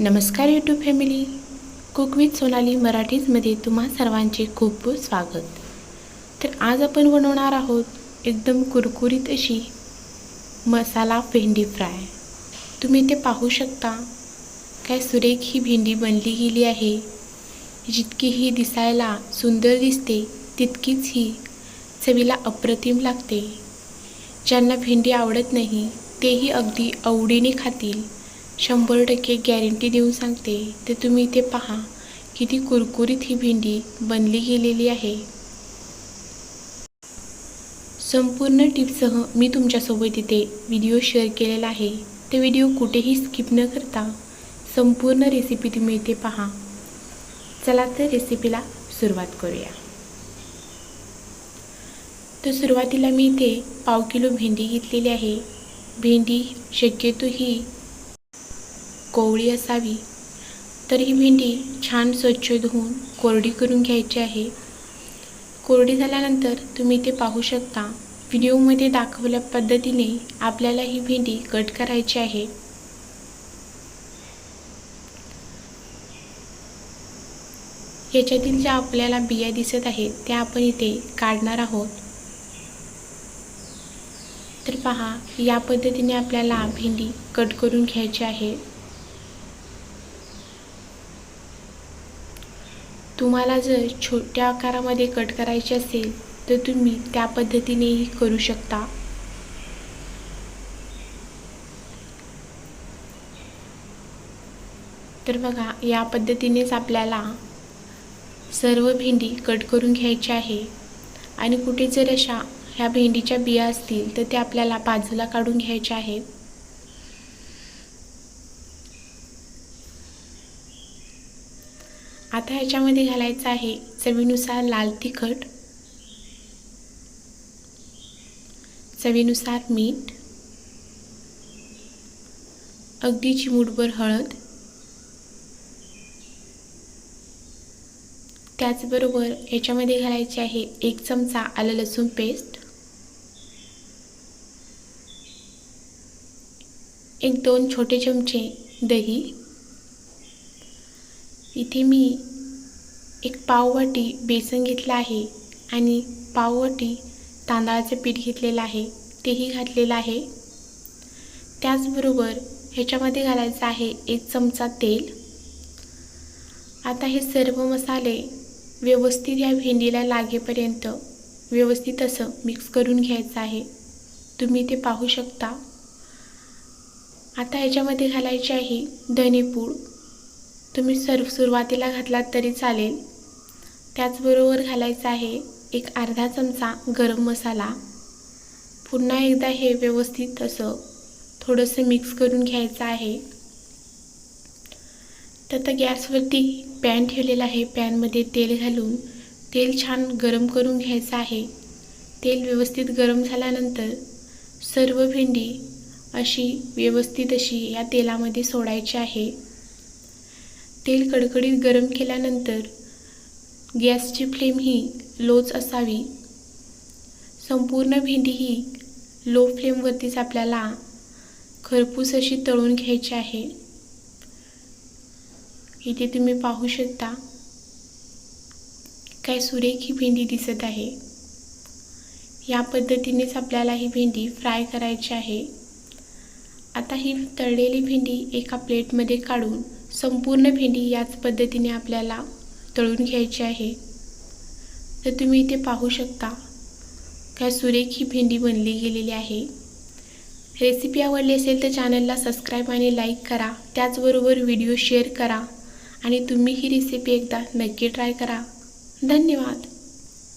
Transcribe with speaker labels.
Speaker 1: नमस्कार YouTube family cook with Sonali मराठीजमध्ये तुम्हा सर्वांचे खूप खूप स्वागत. तर आज आपण बनवणार आहोत एकदम कुरकुरीत अशी मसाला भेंडी फ्राय. तुम्ही ते पाहू शकता. काय सुरेख ही भेंडी बनली गेली आहे. जितकी ही दिसायला सुंदर दिसते तितकीच ही चवीला अप्रतिम लागते. ज्यांना भेंडी आवडत नाही तेही अगदी आवडीने खातील. शंभर टक्के गॅरंटी देऊन सांगते. तर तुम्ही इथे पहा. किती कुरकुरीत ही भेंडी बनली गेलेली आहे. संपूर्ण टिप्ससह मी तुमच्यासोबत इथे व्हिडिओ शेअर केलेला आहे. ते व्हिडिओ कुठेही स्किप न करता संपूर्ण रेसिपी तुम्ही इथे पहा. चला तर रेसिपीला सुरुवात करूया. तर सुरुवातीला मी इथे पाव किलो भेंडी घेतलेली आहे. भेंडी शक्यतो ही कोवळी असावी तर ही भेंडी छान स्वच्छ धुवून कोरडी करून घ्यायची आहे. कोरडी झाल्यानंतर तुम्ही ते पाहू शकता. व्हिडिओमध्ये दाखवल्या पद्धतीने आपल्याला ही भेंडी कट करायची आहे. याच्यातील ज्या आपल्याला बिया दिसत आहेत त्या आपण इथे काढणार आहोत. तर पहा या पद्धतीने आपल्याला भेंडी कट करून घ्यायची आहे. तुम्हाला जर छोट्या आकारामध्ये कट करायचे असेल तर तुम्ही त्या पद्धतीनेही करू शकता. तर बघा या पद्धतीनेच आपल्याला सर्व भेंडी कट करून घ्यायची आहे. आणि कुठे जर अशा ह्या भेंडीच्या बिया असतील तर त्या आपल्याला बाजूला काढून घ्यायच्या आहेत. आता ह्याच्यामध्ये घालायचं आहे चवीनुसार लाल तिखट चवीनुसार मीठ अगदी चिमूटभर हळद त्याचबरोबर याच्यामध्ये घालायचे आहे एक चमचा आलं लसूण पेस्ट एक दोन छोटे चमचे दही इथे मी एक पाववाटी बेसन घेतलं आहे आणि पाववाटी तांदळाचं पीठ घेतलेलं आहे. तेही घातलेलं आहे. त्याचबरोबर ह्याच्यामध्ये घालायचं आहे एक चमचा तेल. आता हे सर्व मसाले व्यवस्थित या भेंडीला लागेपर्यंत व्यवस्थित असं मिक्स करून घ्यायचं आहे. तुम्ही ते पाहू शकता. आता ह्याच्यामध्ये घालायचे आहे धनेपूड. तुम्ही सर्व सुरुवातीला घातलात तरी चालेल. त्याचबरोबर घालायचं आहे एक अर्धा चमचा गरम मसाला. पुन्हा एकदा हे व्यवस्थित असं थोडंसं मिक्स करून घ्यायचं आहे. तर आता गॅसवरती पॅन ठेवलेला आहे. पॅनमध्ये तेल घालून तेल छान गरम करून घ्यायचं आहे. तेल व्यवस्थित गरम झाल्यानंतर सर्व भेंडी अशी व्यवस्थित अशी या तेलामध्ये सोडायची आहे. तेल कडकडीत गरम केल्यानंतर गॅसची फ्लेम ही लोच असावी. संपूर्ण भेंडी ही लो फ्लेमवरतीच आपल्याला खरपूस अशी तळून घ्यायची आहे. इथे तुम्ही पाहू शकता काय सुरेख ही भेंडी दिसत आहे. या पद्धतीनेच आपल्याला ही भेंडी फ्राय करायची आहे. आता ही तळलेली भेंडी एका प्लेटमध्ये काढून संपूर्ण भेंडी याच पद्धतीने आपल्याला तळून घ्यायची आहे. तर तुम्ही इथे पाहू शकता काय सुरेख ही भेंडी बनली गेलेली आहे. रेसिपी आवडली असेल तर चॅनलला सबस्क्राईब आणि लाईक करा. त्याचबरोबर व्हिडिओ शेअर करा आणि तुम्ही ही रेसिपी एकदा नक्की ट्राय करा. धन्यवाद.